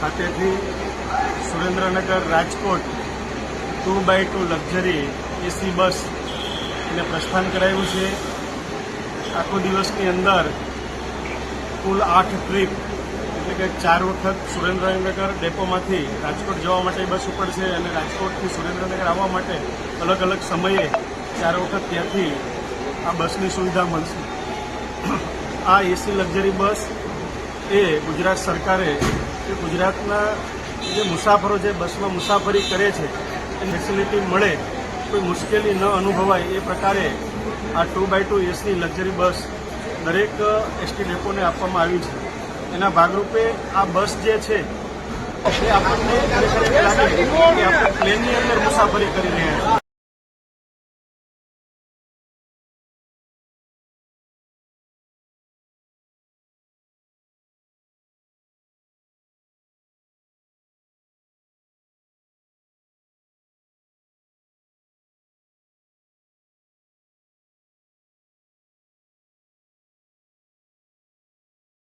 ખાતેથી Surendranagar Rajkot two by two luxury AC bus ને પ્રસ્થાન કરાયું છે. આખો દિવસની અંદર કુલ આઠ ટ્રીપ એટલે કે ચાર વખત સુરેન્દ્રનગર ડેપોમાંથી રાજકોટ જવા માટે બસ ઉપડશે અને રાજકોટથી સુરેન્દ્રનગર આવવા માટે અલગ અલગ સમયે ચાર વખત ત્યાંથી આ બસની સુવિધા મળશે. આ એસી લક્ઝરી બસ એ ગુજરાત સરકારે કે ગુજરાતના જે મુસાફરો જે બસમાં મુસાફરી કરે છે એ ફેસિલિટી મળે, કોઈ મુશ્કેલી ન અનુભવાય એ પ્રકારે આ ટુ બાય ટુ એસની લક્ઝરી બસ દરેક એસટી ડેપોને આપવામાં આવી છે. એના ભાગરૂપે આ બસ જે છે, એ આપણને આપણે પ્લેનની અંદર મુસાફરી કરી રહ્યા છીએ.